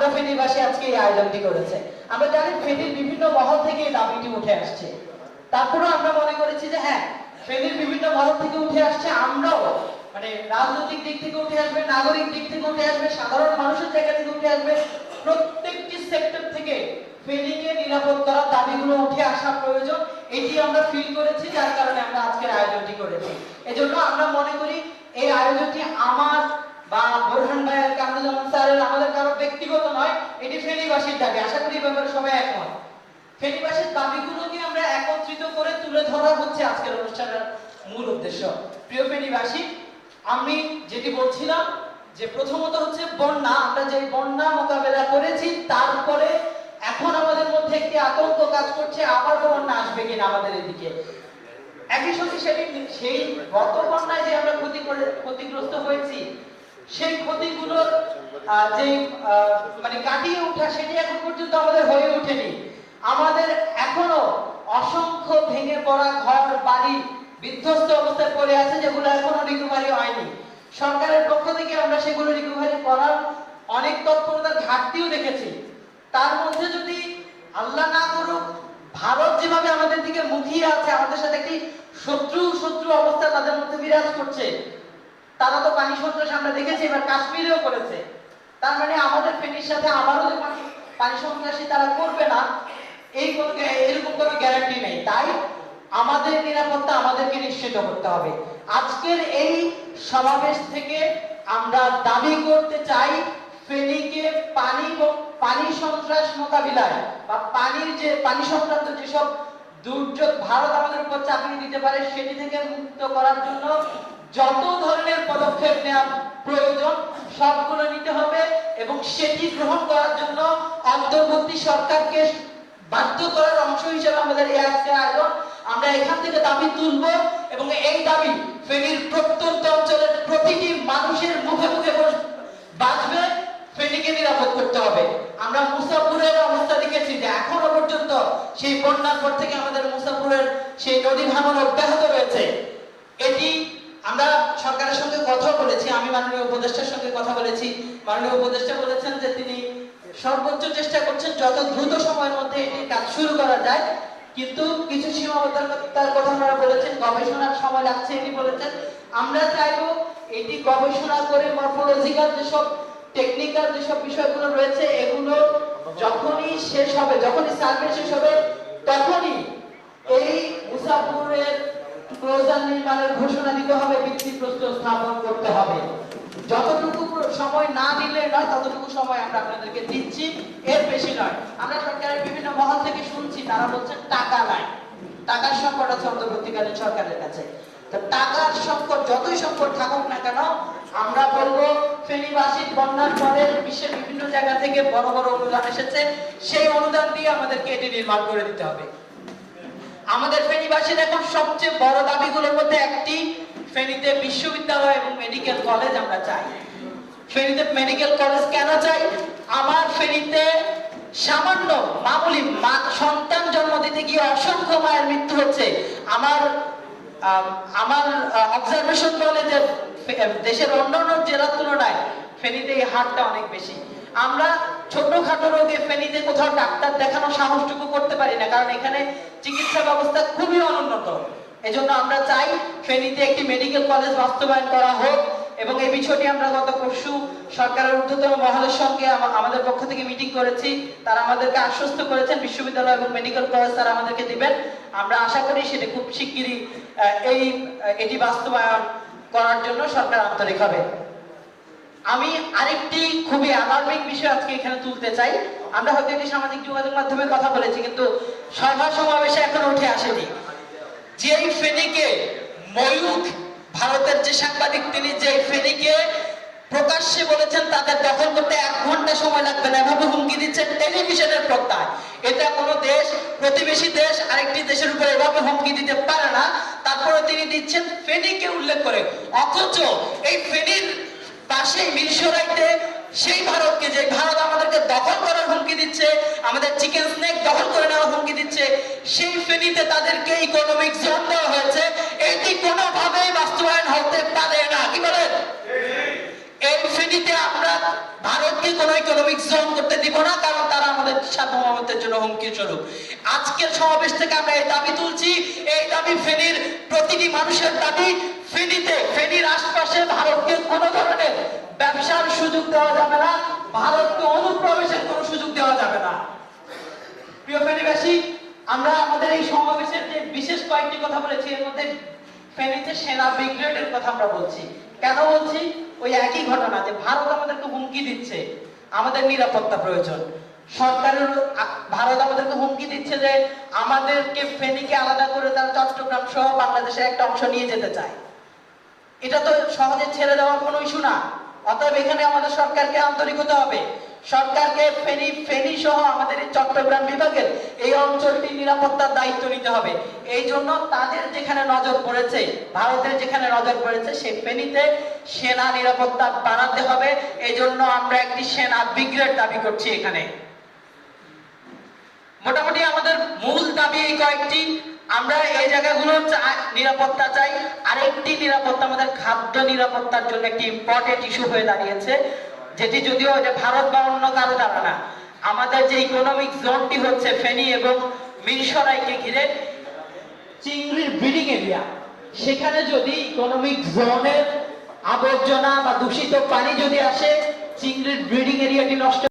আমরা ফেনীবাসী আজকে এই আয়োজনটি করেছে। আমরা জানি ফেনীর বিভিন্ন মহল থেকে এই দাবিটি উঠে আসছে। তারপরেও আমরা মনে করেছি যে হ্যাঁ ফেনীর বিভিন্ন মহল থেকে উঠে আসছে, আমরাও মানে রাজনৈতিক দিক থেকে উঠে আসবে, নাগরিক দিক থেকে উঠে আসবে, সাধারণ মানুষের জায়গা থেকে উঠে আসবে, প্রত্যেকটি সেক্টর থেকে ফেনীকে নিরাপদ করার দাবিগুলো উঠে আসা প্রয়োজন। এটি আমরা ফিল করেছি, যার কারণে আমরা আজকের আয়োজনটি করেছি। এজন্য আমরা মনে করি, এই আয়োজনটি আমার বা বোরহান ভাইয়ের কামরুজ্জামান স্যারের আমাদের কারও ব্যক্তিগত নয়, এটি ফেনীবাসীর দাবি। আশা করি ব্যাপারে সবাই একমত। ফেনীবাসীর দাবিগুলোকে আমরা একত্রিত করে তুলে ধরা হচ্ছে আজকের অনুষ্ঠানের মূল উদ্দেশ্য। প্রিয় ফেনীবাসী, আমি যেটি বলছিলাম যে প্রথমত হচ্ছে বন্যা। আমরা যে বন্যা মোকাবেলা করেছি, তারপরে এখন আমাদের মধ্যে একটি আতঙ্ক কাজ করছে, আবার বন্যা আসবে কিনা আমাদের এদিকে। একই সঙ্গে সেটি সেই গত বন্যায় যে আমরা ক্ষতি ক্ষতিগ্রস্ত হয়েছি সেই ক্ষতিগুলোর যে মানে কাটিয়ে ওঠা সেটি এখন পর্যন্ত আমাদের হয়ে ওঠেনি। আমাদের এখনও অসংখ্য ভেঙে পড়া ঘর, বাড়ি বিধ্বস্ত অবস্থায় পড়ে আছে, যেগুলো এখনও রিকভারি হয়নি। সরকারের পক্ষ থেকে আমরা সেগুলো রিকভারি করার অনেক তৎপরতার ঘাটতিও দেখেছি। তার মধ্যে যদি আল্লাহ না করুক, ভারত যেভাবে আমাদের দিকে মুখিয়ে আছে, আমাদের সাথে একটি শত্রু শত্রু অবস্থা তাদের মধ্যে বিরাজ করছে। সন্ত্রাস আমরা দেখেছি, এবার কাশ্মীরেও করেছে। তার মানে আমাদের ফেনীর সাথে আবারও যে পানি সন্ত্রাসী তারা করবে না, এই এরকম কোনো গ্যারান্টি নেই। তাই আমাদের নিরাপত্তা আমাদেরকে নিশ্চিত করতে হবে। আজকের এই সমাবেশ থেকে আমরা দাবি করতে চাই ফেনীকে পানি পানি সন্ত্রাস মোকাবিলায় বা পানির যে পানি সংক্রান্ত যেসব দুর্যোগ ভারত আমাদের উপর চাপিয়ে দিতে পারে, সেটি থেকে মুক্ত করার জন্য যত ধরনের পদক্ষেপ নেওয়া প্রয়োজন, সবগুলো নিতে হবে এবং সেটি গ্রহণ করার জন্য অন্তর্বর্তী সরকারকে বাধ্য করার অংশ হিসেবে আমাদের এই আজকের আয়োজন। আমরা এখান থেকে দাবি তুলব এবং এই দাবি ফেনীর প্রত্যন্ত অঞ্চলের প্রতিটি মানুষের মুখে মুখে বাঁচবে, ফেনীকে নিরাপদ করতে হবে। আমরা মুসাফুরের অবস্থা দেখেছি যে এখনও পর্যন্ত সেই বন্যার পর থেকে আমাদের মুসাফুরের সেই নদী ভাঙন অব্যাহত রয়েছে। এটি আমরা সরকারের সঙ্গে কথা বলেছি, আমি মাননীয় উপদেষ্টার সঙ্গে কথা বলেছি। মাননীয় উপদেষ্টা বলেছেন যে তিনি সর্বোচ্চ চেষ্টা করছেন যত দ্রুত সময়ের মধ্যে এটি কাজ শুরু করা যায়, কিন্তু কিছু সীমাবদ্ধতার কথা ওনারা বলেছেন, গবেষণার সময় লাগছে এটি বলেছেন। আমরা চাইব এটি গবেষণা করে মরফোলজিক্যাল যেসব টেকনিক্যাল যেসব বিষয়গুলো রয়েছে, এগুলো যখনই শেষ হবে, যখনই সার্ভে শেষ হবে, তখনই এই মুসাফুরের ক্লোজার নির্মাণের ঘোষণা দিতে হবে ভিত্তিপ্রস্তর স্থাপন করতে হবে। যতটুকু সময় না দিলে নয়, ততটুকু সময় আমরা আপনাদেরকে দিচ্ছি। এর বেশি নয়। আমরা সরকারের বিভিন্ন মহল থেকে শুনছি, তারা বলছেন টাকা নাই। টাকার সংকট আছে অন্তর্বর্তীকালীন সরকারের কাছে। টাকার সংকট যতই সংকট থাকুক না কেন, আমরা বলব ফেনীবাসী বন্যার পরে বিশ্বের বিভিন্ন জায়গা থেকে বড় বড় অনুদান এসেছে। সেই অনুদান দিয়ে আমাদেরকে এটি নির্মাণ করে দিতে হবে। আমাদের ফেনীবাসীর এখন সবচেয়ে বড় দাবিগুলোর মধ্যে একটি, ফেনীতে বিশ্ববিদ্যালয় এবং মেডিকেল কলেজ আমরা চাই। ফেনীতে মেডিকেল কলেজ কেন চাই? আমার ফেনীতে সামান্য মামুলি মা, সন্তান জন্ম দিতে গিয়ে অসংখ্য মায়ের মৃত্যু হচ্ছে। আমার আমার অবজারভেশন বলে যে দেশের অন্যান্য জেলার তুলনায় ফেনীতে এই হারটা অনেক বেশি। আমরা ছোটখাটো রোগে ফেনীতে কোথাও ডাক্তার দেখানো সাহসটুকু করতে পারি না, কারণ এখানে চিকিৎসা ব্যবস্থা খুবই অনুন্নত। এজন্য আমরা চাই ফেনীতে একটি মেডিকেল কলেজ বাস্তবায়ন করা হোক এবং এই বিষয়টি আমরা গত পরশু সরকারের ঊর্ধ্বতন মহলের সঙ্গে আমাদের পক্ষ থেকে মিটিং করেছি। তারা আমাদেরকে আশ্বস্ত করেছেন, বিশ্ববিদ্যালয় এবং মেডিকেল কলেজ তারা আমাদেরকে দিবেন। আমরা আশা করি সেটা খুব শিগগিরই এই এটি বাস্তবায়ন করার জন্য সরকার আন্তরিক হবে। আমি আরেকটি খুবই অ্যালার্মিং বিষয় আজকে এখানে তুলতে চাই। আমরা হয়তো এটি সামাজিক যোগাযোগ মাধ্যমে কথা বলেছি, কিন্তু সভা সমাবেশে এখন উঠে আসেনি। যেই ফেনীকে ময়ূখ, ভারতের যে সাংবাদিক, তিনি যে ফেনীকে প্রকাশ্যে বলেছেন, তাদের দখল করতে এক ঘণ্টা সময় লাগবে না। এভাবে হুমকি দিচ্ছেন টেলিভিশনের পর্দায়। এটা কোনো দেশ, প্রতিবেশী দেশ, আরেকটি দেশের উপর এভাবে হুমকি দিতে পারে না। তারপরে তিনি দিচ্ছেন ফেনীকে উল্লেখ করে। অথচ এই ফেনীর পাশে মিরসরাইতে সেই ভারতকে যে ভারত আমাদেরকে দখল করার হুমকি দিচ্ছে, আমাদের চিকেন স্নেক দখল করে নেওয়ার হুমকি দিচ্ছে, সেই ফেনীতে তাদেরকে ইকোনমিক জোন দেওয়া হয়েছে। এটি কোনোভাবেই বাস্তবায়ন হতে পারে না। কি বলেন? এই ফেনীতে আমরা ভারতকে কোনো ইকোনমিক জোন করতে নিরাপত্তার জন্য হুমকি স্বরূপ। আজকের সমাবেশ থেকে আমরা এই দাবি তুলছি, এই দাবি ফেনীর প্রতিটি মানুষের দাবি, ফেনীতে, ফেনীর আশপাশে ভারতকে কোনো ধরনের ব্যবসার সুযোগ দেওয়া যাবে না, ভারতকে অনুপ্রবেশের কোনো সুযোগ দেওয়া যাবে না। প্রিয় ফেনীবাসী, আমরা আমাদের এই সমাবেশের যে বিশেষ কয়েকটি কথা বলেছি, এর মধ্যে ফেনীতে সেনা ব্রিগেডের কথা আমরা বলছি। কেন বলছি? ওই একই ঘটনা যে ভারত আমাদেরকে হুমকি দিচ্ছে, আমাদের নিরাপত্তা প্রয়োজন। সরকারের ভারত আমাদেরকে হুমকি দিচ্ছে যে আমাদেরকে ফেনীকে আলাদা করে তারা চট্টগ্রাম সহ বাংলাদেশের একটা অংশ নিয়ে যেতে চায়। এটা তো সহজে ছেড়ে দেওয়ার কোনো ইস্যু না। অতএব এখানে আমাদের সরকারকে আন্তরিক হতে হবে। সরকারকে ফেনী ফেনী সহ আমাদের চট্টগ্রাম বিভাগের এই অঞ্চলটি নিরাপত্তার দায়িত্ব নিতে হবে। এই জন্য তাদের যেখানে নজর পড়েছে, ভারতের যেখানে নজর পড়েছে সেই ফেনীতে সেনা নিরাপত্তা বাড়াতে হবে। এই জন্য আমরা একটি সেনা ব্রিগেড দাবি করছি এখানে। মোটামুটি আমাদের মূল দাবি এই কয়েকটি। আমরা এই জায়গাগুলো নিরাপত্তা চাই। আরেকটি নিরাপত্তা আমাদের খাদ্য নিরাপত্তার জন্য একটি ইম্পর্টেন্ট ইস্যু হয়ে দাঁড়িয়েছে। যেটি যদিও এটা ভারত বা অন্য কারও দ্বারা না। আমাদের যে ইকোনমিক জোনটি হচ্ছে ফেনী এবং মিরসরাইকে ঘিরে চিংড়ির ব্রিডিং এরিয়া সেখানে যদি ইকোনমিক জোনের আবর্জনা বা দূষিত পানি যদি আসে, চিংড়ির ব্রিডিং এরিয়াটি নষ্ট